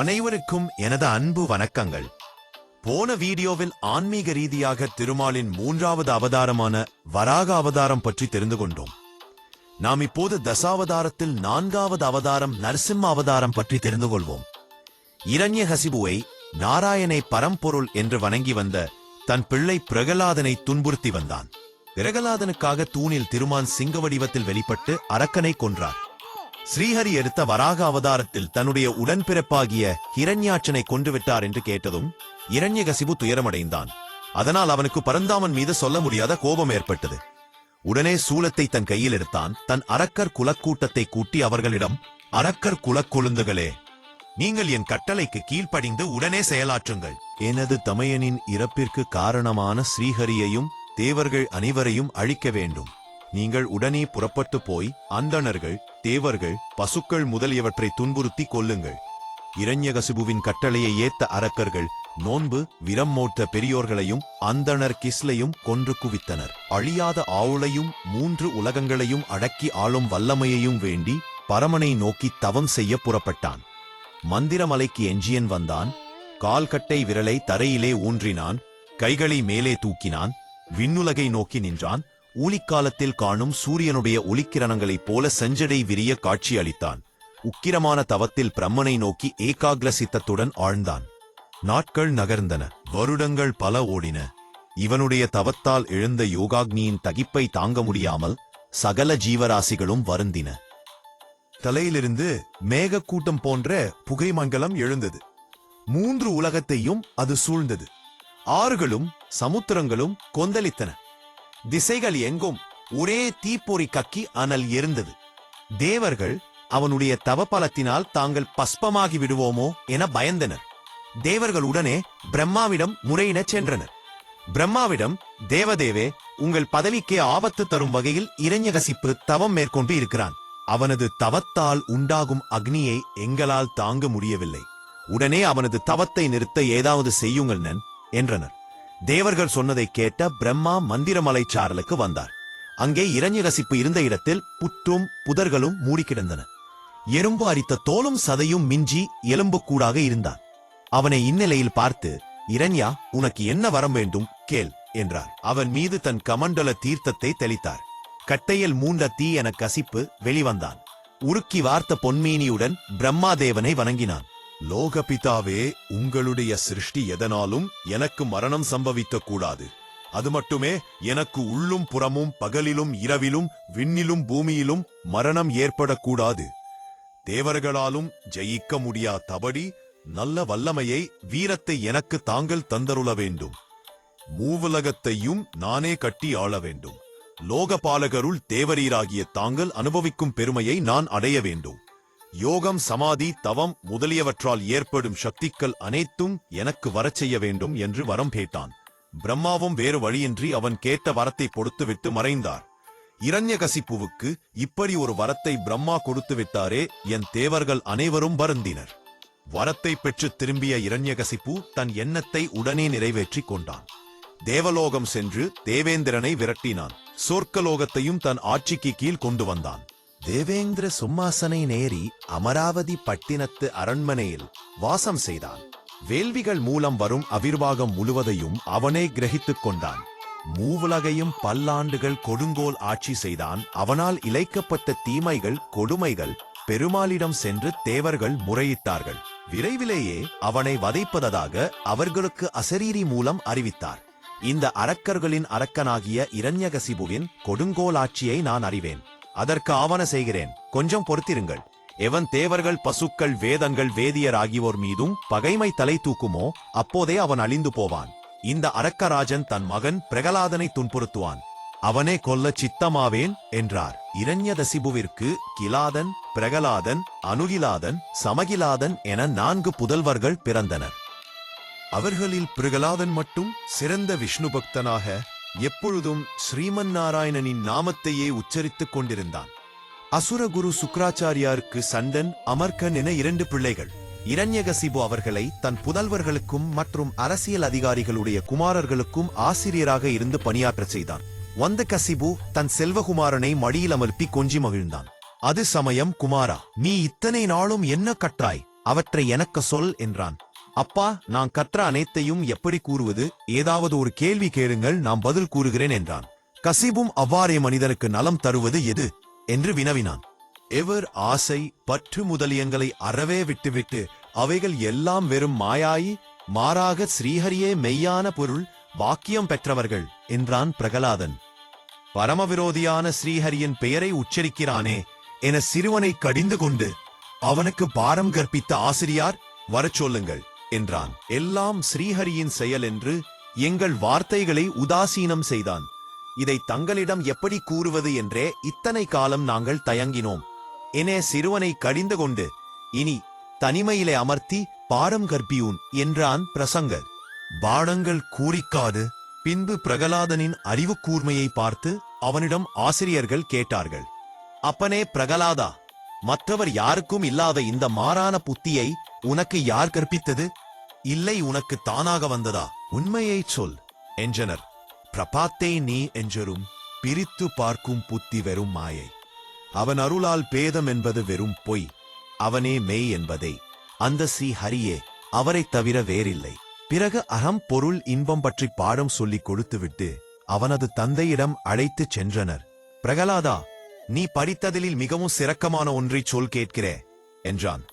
அனைவருக்கும் எனது அன்பு வணக்கங்கள். போன வீடியோவில் ஆன்மீக ரீதியாக திருமாலின் மூன்றாவது அவதாரமான வராக அவதாரம் பற்றி தெரிந்து கொண்டோம். நாம் இப்போது தசாவதாரத்தில் நான்காவது அவதாரம் நரசிம்ம அவதாரம் பற்றி தெரிந்து கொள்வோம். இரண்யஹசிபுவை நாராயணை பரம்பொருள் என்று வணங்கி வந்த தன் பிள்ளை பிரகலாதனை துன்புறுத்தி வந்தான். பிரகலாதனுக்காக தூணில் திருமான் சிங்க வடிவத்தில் வெளிப்பட்டு அரக்கனை கொன்றார். ஸ்ரீஹரி எடுத்த வராக அவதாரத்தில் தன்னுடைய உடன்பிறப்பாகிய ஹிரண்யாட்சனை கொன்றுவிட்டார் என்று கேட்டதும் இரண்யகசிபு துயரமடைந்தான். அதனால் அவனுக்கு பரந்தாமன் மீது சொல்ல முடியாத கோபம் ஏற்பட்டது. உடனே சூலத்தை தன் கையில் எடுத்தான். தன் அரக்கர் குலக்கூட்டத்தை கூட்டி அவர்களிடம் அரக்கர் குலக்கொழுந்துகளே நீங்கள் என் கட்டளைக்கு கீழ்ப்படிந்து உடனே செயலாற்றுங்கள். எனது தமையனின் இறப்பிற்கு காரணமான ஸ்ரீஹரியையும் தேவர்கள் அனைவரையும் அழிக்க வேண்டும். நீங்கள் உடனே புறப்பட்டு போய் அந்தணர்கள் தேவர்கள் பசுக்கள் முதலியவற்றை துன்புறுத்தி கொல்லுங்கள். இரண்யகசிபுவின் கட்டளையை ஏத்த அரக்கர்கள் நோன்பு விரம் மோட்ட பெரியோர்களையும் அந்தணர் கிஸ்லையும் கொன்று குவித்தனர். அழியாத ஆவுளையும் மூன்று உலகங்களையும் அடக்கி ஆளும் வல்லமையையும் வேண்டி பரமனை நோக்கி தவம் செய்ய புறப்பட்டான். மந்திரமலைக்கு எஞ்சியன் வந்தான். கால்கட்டை விரலை தரையிலே ஊன்றினான். கைகளை மேலே தூக்கினான். விண்ணுலகை நோக்கி நின்றான். ஊழிக்காலத்தில் காணும் சூரியனுடைய ஒளிக்கிரணங்களைப் போல செஞ்சடை விரிய காட்சி அளித்தான் உக்கிரமான தவத்தில் பிரம்மனை நோக்கி ஏகாகிர சித்தத்துடன் ஆழ்ந்தான். நாட்கள் நகர்ந்தன வருடங்கள் பல ஓடின. இவனுடைய தவத்தால் எழுந்த யோகாக்னியின் தகிப்பை தாங்க முடியாமல் சகல ஜீவராசிகளும் வருந்தின. தலையிலிருந்து மேகக்கூட்டம் போன்ற புகைமங்கலம் எழுந்தது. மூன்று உலகத்தையும் அது சூழ்ந்தது. ஆறுகளும் சமுத்திரங்களும் கொந்தளித்தன. திசைகள் எங்கும் ஒரே தீப்பொறி கக்கி அனல் எரிந்தது தேவர்கள் அவனுடைய தவபலத்தினால் தாங்கள் பஸ்பமாகி விடுவோமோ என பயந்தனர். தேவர்கள் உடனே பிரம்மாவிடம் முறையிடச் சென்றனர். பிரம்மாவிடம் தேவதேவே உங்கள் பதவிக்கே ஆபத்து தரும் வகையில் இறைஞகசிப்பு தவம் மேற்கொண்டு இருக்கிறான். அவனது தவத்தால் உண்டாகும் அக்னியை எங்களால் தாங்க முடியவில்லை. உடனே அவனது தவத்தை நிறுத்த ஏதாவது செய்யுங்கள் நன் என்றனர். தேவர்கள் சொன்னதை கேட்ட பிரம்மா மந்திரமலை சாரலுக்கு வந்தார். அங்கே இரண்யகசிப்பு இருந்த இடத்தில் புற்றும் புதர்களும் மூடி கிடந்தன. எறும்பு அரித்த தோலும் சதையும் மிஞ்சி எலும்புக்கூடாக இருந்தான் அவனை இந்நிலையில் பார்த்து இரண்யா உனக்கு என்ன வரம் வேண்டும்? கேள் என்றார். அவன் மீது தன் கமண்டல தீர்த்தத்தை தெளித்தார். கட்டையில் மூண்ட தீ என கசிப்பு வெளிவந்தான். உருக்கி வார்த்த பொன்மீனியுடன் பிரம்மாதேவனை வணங்கினான். லோகபிதாவே உங்களுடைய சிருஷ்டி எதனாலும் எனக்கு மரணம் சம்பவிக்க கூடாது அது மட்டுமே எனக்கு உள்ளும் புறமும் பகலிலும் இரவிலும் விண்ணிலும் பூமியிலும் மரணம் ஏற்படக்கூடாது. தேவர்களாலும் ஜெயிக்க முடியா தபடி நல்ல வல்லமையை வீரத்தை எனக்கு தாங்கள் தந்தருள வேண்டும். மூவுலகத்தையும் நானே கட்டி ஆள வேண்டும். லோகபாலகருள் தேவரீராகிய தாங்கள் அனுபவிக்கும் பெருமையை நான் அடைய வேண்டும். யோகம் சமாதி தவம் முதலியவற்றால் ஏற்படும் சக்திகள் அனைத்தும் எனக்கு வரச் செய்ய வேண்டும் என்று வரம் கேட்டான். பிரம்மாவும் வேறு வழியின்றி அவன் கேட்ட வரத்தை கொடுத்துவிட்டு மறைந்தார். இரண்யகசிப்புவுக்கு இப்படி ஒரு வரத்தை பிரம்மா கொடுத்து விட்டாரே என் தேவர்கள் அனைவரும் வருந்தினர். வரத்தை பெற்று திரும்பிய இரண்யகசிப்பு தன் எண்ணத்தை உடனே நிறைவேற்றிக் கொண்டான். தேவலோகம் சென்று தேவேந்திரனை விரட்டினான். சொர்க்கலோகத்தையும் தன் ஆட்சிக்கு கீழ் கொண்டு வந்தான். தேவேந்திர சும்மாசனை நேரி அமராவதி பட்டினத்து அரண்மனையில் வாசம் செய்தான். வேள்விகள் மூலம் வரும் அவிர்வாகம் முழுவதையும் அவனே கிரகித்துக் கொண்டான். மூவுலகையும் பல்லாண்டுகள் கொடுங்கோல் ஆட்சி செய்தான். அவனால் இழைக்கப்பட்ட தீமைகள் கொடுமைகள் பெருமாளிடம் சென்று தேவர்கள் முறையிட்டார்கள். விரைவிலேயே அவனை வதைப்பதாக அவர்களுக்கு அசரீரி மூலம் அறிவித்தார். இந்த அரக்கர்களின் அரக்கனாகிய இரண்யகசிபுவின் கொடுங்கோல் ஆட்சியை நான் அறிவேன். அதற்கு ஆவண செய்கிறேன். கொஞ்சம் பொறுத்திருங்கள். எவன் தேவர்கள் பசுக்கள் வேதங்கள் வேதியர் ஆகியோர் மீதும் பகைமை தலை தூக்குமோ அப்போதே அவன் அழிந்து போவான். இந்த அரக்கராஜன் தன் மகன் பிரகலாதனை துன்புறுத்துவான். அவனே கொல்ல சித்தமாவேன் என்றார். இரண்யதசிபுவிற்கு கிலாதன் பிரகலாதன் அனுகிலாதன் சமகிலாதன் என நான்கு புதல்வர்கள் பிறந்தனர். அவர்களில் பிரகலாதன் மட்டும் சிறந்த விஷ்ணு பக்தனாக எப்பொழுதும் ஸ்ரீமன் நாராயணனின் நாமத்தையே உச்சரித்துக் கொண்டிருந்தான். அசுரகுரு சுக்ராச்சாரியாருக்கு சந்தன் அமர்கன் என இரண்டு பிள்ளைகள். இரண்யகசிபு அவர்களை தன் புதல்வர்களுக்கும் மற்றும் அரசியல் அதிகாரிகளுடைய குமாரர்களுக்கும் ஆசிரியராக இருந்து பணியாற்றச் செய்தான். வந்த கசிபு தன் செல்வகுமாரனை மடியில் அமர்த்தி கொஞ்சி மகிழ்ந்தான். அது சமயம் குமாரா நீ இத்தனை நாளும் என்ன கட்டாய் அவற்றை எனக்கு சொல் என்றான். அப்பா நான் கற்ற அனைத்தையும் எப்படி கூறுவது? ஏதாவது ஒரு கேள்வி கேளுங்கள் நான் பதில் கூறுகிறேன் என்றான். கசிபும் அவ்வாறே மனிதனுக்கு நலம் தருவது எது? என்று வினவினான். எவர் ஆசை பற்று முதலியங்களை அறவே விட்டுவிட்டு அவைகள் எல்லாம் வெறும் மாயாயி மாறாக ஸ்ரீஹரியே மெய்யான பொருள் வாக்கியம் பெற்றவர்கள் என்றான் பிரகலாதன். பரமவிரோதியான ஸ்ரீஹரியின் பெயரை உச்சரிக்கிறானே என சிறுவனை கடிந்து கொண்டு அவனுக்கு பாரம் கற்பித்த ஆசிரியார் வரச் சொல்லுங்கள். என்றான். எல்லாம் ஸ்ரீஹரியின் செயல் என்று எங்கள் வார்த்தைகளை உதாசீனம் செய்தான். இதை தங்களிடம் எப்படி கூறுவது என்றே இத்தனை காலம் நாங்கள் தயங்கினோம். எனே சிறுவனை கடிந்து கொண்டு இனி தனிமையிலே அமர்த்தி பாடம் கற்பியூன் என்றான் பிரசங்கர். பாடங்கள் கூறிக்காது பின்பு பிரகலாதனின் அறிவு கூர்மையை பார்த்து அவனிடம் ஆசிரியர்கள் கேட்டார்கள். அப்பனே பிரகலாதா மற்றவர் யாருக்கும் இல்லாத இந்த மாறான புத்தியை உனக்கு யார் கற்பித்தது? இல்லை உனக்கு தானாக வந்ததா? உண்மையை சொல் என்றனர் பிரபாத்தே நீ என்றரும் பிரித்து பார்க்கும் புத்தி வெறும் மாயை. அவன் அருளால் பேதம் என்பது வெறும் பொய். அவனே மெய் என்பதை. அந்த சி ஹரியே அவரைத் தவிர வேறில்லை. பிறகு அறம் பொருள் இன்பம் பற்றி பாடம் சொல்லிக் கொடுத்துவிட்டு அவனது தந்தையிடம் அழைத்துச் சென்றனர். பிரகலாதா நீ படித்ததில் மிகவும் சிறக்கமான ஒன்றை சொல் கேட்கிறே என்றான்.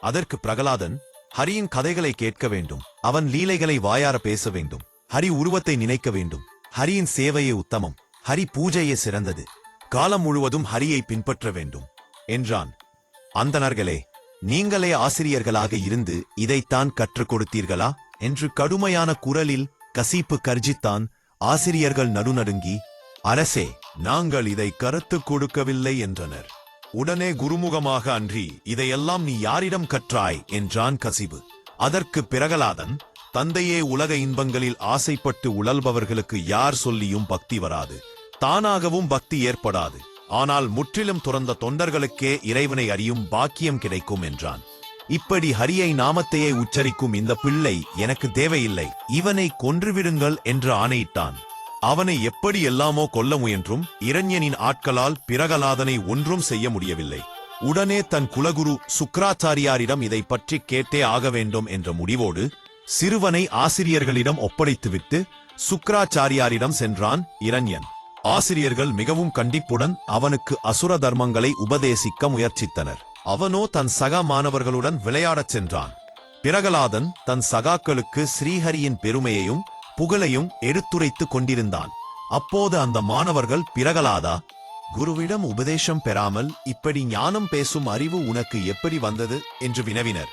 அதற்கு பிரகலாதன் ஹரியின் கதைகளை கேட்க வேண்டும். அவன் லீலைகளை வாயார பேச வேண்டும். ஹரி உருவத்தை நினைக்க வேண்டும். ஹரியின் சேவையே உத்தமம். ஹரி பூஜையே சிறந்தது. காலம் முழுவதும் ஹரியை பின்பற்ற வேண்டும். என்றான். அந்தனர்களே நீங்களே ஆசிரியர்களாக இருந்து இதைத்தான் கற்றுக் கொடுத்தீர்களா? என்று கடுமையான குரலில் கசிப்பு கர்ஜித்தான் ஆசிரியர்கள் நடுநடுங்கி அரசே நாங்கள் இதை கருத்துக் கொடுக்கவில்லை என்றனர். உடனே குருமுகமாக அன்றி இதையெல்லாம் நீ யாரிடம் கற்றாய்? என்றான் கசிபு. அதற்கு பிரகலாதன் தந்தையே உலக இன்பங்களில் ஆசைப்பட்டு உழல்பவர்களுக்கு யார் சொல்லியும் பக்தி வராது. தானாகவும் பக்தி ஏற்படாது. ஆனால் முற்றிலும் துறந்த தொண்டர்களுக்கே இறைவனை அறியும் பாக்கியம் கிடைக்கும் என்றான். இப்படி ஹரியை நாமத்தையே உச்சரிக்கும் இந்த பிள்ளை எனக்கு தேவையில்லை. இவனை கொன்றுவிடுங்கள் என்று ஆணையிட்டான். அவனை எப்படி எல்லாமோ கொல்ல முயன்றும் இரண்யனின் ஆட்களால் பிரகலாதனை ஒன்றும் செய்ய முடியவில்லை. உடனே தன் குலகுரு சுக்ராச்சாரியாரிடம் இதை பற்றி கேட்டே ஆக வேண்டும் என்ற முடிவோடு சிறுவனை ஆசிரியர்களிடம் ஒப்படைத்துவிட்டு சுக்ராச்சாரியாரிடம் சென்றான் இரண்யன். ஆசிரியர்கள் மிகவும் கண்டிப்புடன் அவனுக்கு அசுர தர்மங்களை உபதேசிக்க முயற்சித்தனர். அவனோ தன் சக மாணவர்களுடன் விளையாடச் சென்றான். பிரகலாதன் தன் சகாக்களுக்கு ஸ்ரீஹரியின் பெருமையையும் புகழையும் எடுத்துரைத்துக் கொண்டிருந்தான். அப்போது அந்த மாணவர்கள் பிறகலாதா? குருவிடம் உபதேசம் பெறாமல் இப்படி ஞானம் பேசும் அறிவு உனக்கு எப்படி வந்தது? என்று வினவினர்.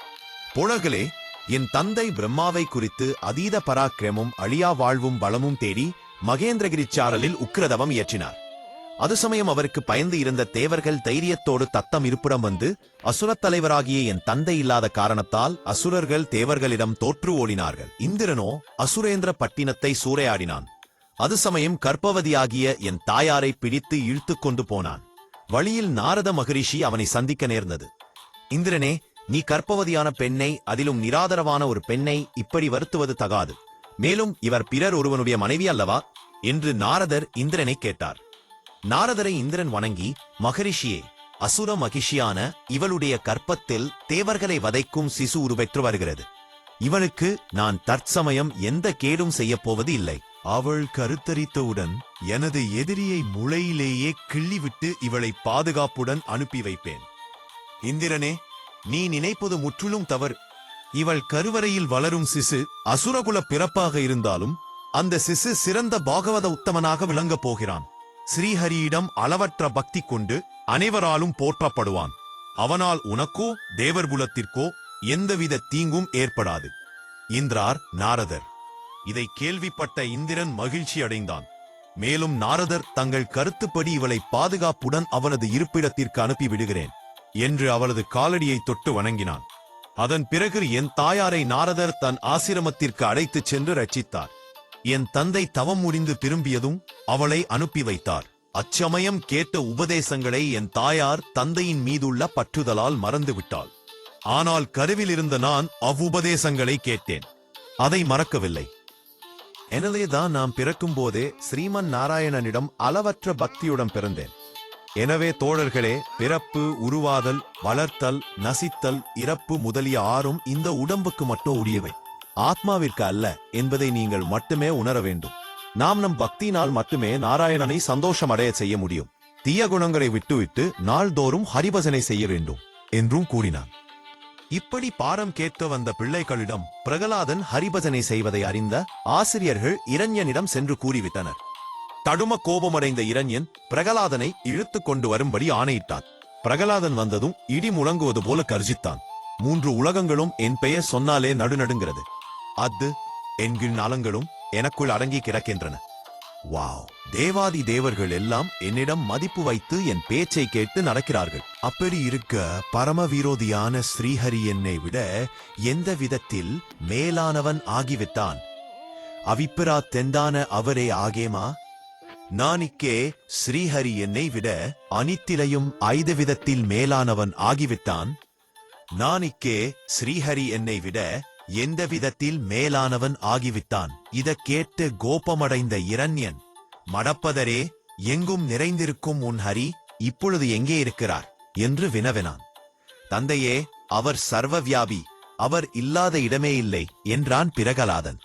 புலகளே என் தந்தை பிரம்மாவை குறித்து அதீத பராக்கிரமும் அழியா வாழ்வும் பலமும் தேடி மகேந்திரகிரிச்சாரலில் உக்கிரதவம் இயற்றினார். அது சமயம் அவருக்கு பயந்து இருந்த தேவர்கள் தைரியத்தோடு தத்தம் இருப்பிடம் வந்து அசுரத் தலைவராகிய என் தந்தை இல்லாத காரணத்தால் அசுரர்கள் தேவர்களிடம் தோற்று ஓடினார்கள். இந்திரனோ அசுரேந்திர பட்டினத்தை சூறையாடினான். அது சமயம் கற்பவதியாகிய என் தாயாரை பிடித்து இழுத்துக் கொண்டு போனான். வழியில் நாரத மகரிஷி அவனை சந்திக்க நேர்ந்தது. இந்திரனே நீ கற்பவதியான பெண்ணை அதிலும் நிராதரவான ஒரு பெண்ணை இப்படி வருத்துவது தகாது. மேலும் இவர் பிறர் ஒருவனுடைய மனைவி அல்லவா? என்று நாரதர் இந்திரனை கேட்டார். நாரதரை இந்திரன் வணங்கி மகரிஷியே அசுர மகிஷியான இவளுடைய கற்பத்தில் தேவர்களை வதைக்கும் சிசு உருவெற்று வருகிறது. இவளுக்கு நான் தற்சமயம் எந்த கேடும் செய்யப் போவது இல்லை. அவள் கருத்தரித்தவுடன் எனது எதிரியை முளையிலேயே கிள்ளிவிட்டு இவளை பாதுகாப்புடன் அனுப்பி வைப்பேன். இந்திரனே நீ நினைப்பது முற்றிலும் தவறு. இவள் கருவறையில் வளரும் சிசு அசுரகுல பிறப்பாக இருந்தாலும் அந்த சிசு சிறந்த பாகவத உத்தமனாக விளங்கப் போகிறான். ஸ்ரீஹரியிடம் அளவற்ற பக்தி கொண்டு அனைவராலும் போற்றப்படுவான். அவனால் உனக்கோ தேவர்குலத்திற்கோ எந்தவித தீங்கும் ஏற்படாது. இந்திரார் நாரதர். இதை கேள்விப்பட்ட இந்திரன் மகிழ்ச்சி அடைந்தான். மேலும் நாரதர் தங்கள் கருத்துப்படி இவளை பாதுகாப்புடன் அவனது இருப்பிடத்திற்கு அனுப்பி விடுகிறேன் என்று அவளது காலடியை தொட்டு வணங்கினான். அதன் பிறகு என் தாயாரை நாரதர் தன் ஆசிரமத்திற்கு அழைத்துச் சென்று ரட்சித்தார். என் தந்தை தவம் முடிந்து திரும்பியதும் அவளை அனுப்பி வைத்தார். அச்சமயம் கேட்ட உபதேசங்களை என் தாயார் தந்தையின் மீதுள்ள பற்றுதலால் மறந்துவிட்டாள். ஆனால் கருவில் இருந்த நான் அவ்வுபதேசங்களை கேட்டேன். அதை மறக்கவில்லை. எனவேதான் நாம் பிறக்கும் போதே ஸ்ரீமன் நாராயணனிடம் அளவற்ற பக்தியுடன் பிறந்தேன். எனவே தோழர்களே பிறப்பு உருவாதல் வளர்த்தல் நசித்தல் இறப்பு முதலிய ஆறும் இந்த உடம்புக்கு மட்டும் உரியவை. ஆத்மாவிற்கு அல்ல என்பதை நீங்கள் மட்டுமே உணர வேண்டும். நாம் நம் பக்தியினால் மட்டுமே நாராயணனை சந்தோஷமடைய செய்ய முடியும். தீய குணங்களை விட்டுவிட்டு நாள்தோறும் ஹரிபஜனை செய்ய வேண்டும் என்றும் கூறினான். இப்படி பாடம் கேட்க வந்த பிள்ளைகளிடம் பிரகலாதன் ஹரிபஜனை செய்வதை அறிந்த ஆசிரியர்கள் இரண்யனிடம் சென்று கூறிவிட்டனர். தடும கோபமடைந்த இரண்யன் பிரகலாதனை இழுத்துக் கொண்டு வரும்படி ஆணையிட்டான். பிரகலாதன் வந்ததும் இடி முழங்குவது போல கர்ஜித்தான். மூன்று உலகங்களும் என் பெயர் சொன்னாலே நடுநடுங்கிறது. அது என்கிற நலங்களும் எனக்குள் அடங்கி கிடக்கின்றன. வாவ்! தேவாதி தேவர்கள் எல்லாம் என்னிடம் மதிப்பு வைத்து என் பேச்சை கேட்டு நடக்கிறார்கள். அப்படி இருக்க பரம விரோதியான ஸ்ரீஹரி என்னை விட எந்த விதத்தில் மேலானவன் ஆகிவிட்டான்? அவிப்பிரா தெந்தான அவரே ஆகேமா? நானிக்கே ஸ்ரீஹரி என்னை விட அனித்திலையும் ஐந்து விதத்தில் மேலானவன் ஆகிவிட்டான். நானிக்கே ஸ்ரீஹரி என்னை விட எந்த விதத்தில் மேலானவன் ஆகிவிட்டான். இதக் கேட்டு கோபமடைந்த இரண்யன் மடப்பதரே எங்கும் நிறைந்திருக்கும் உன் ஹரி இப்பொழுது எங்கே இருக்கிறார்? என்று வினவினான். தந்தையே அவர் சர்வவியாபி அவர் இல்லாத இடமே இல்லை என்றான் பிரகலாதன்.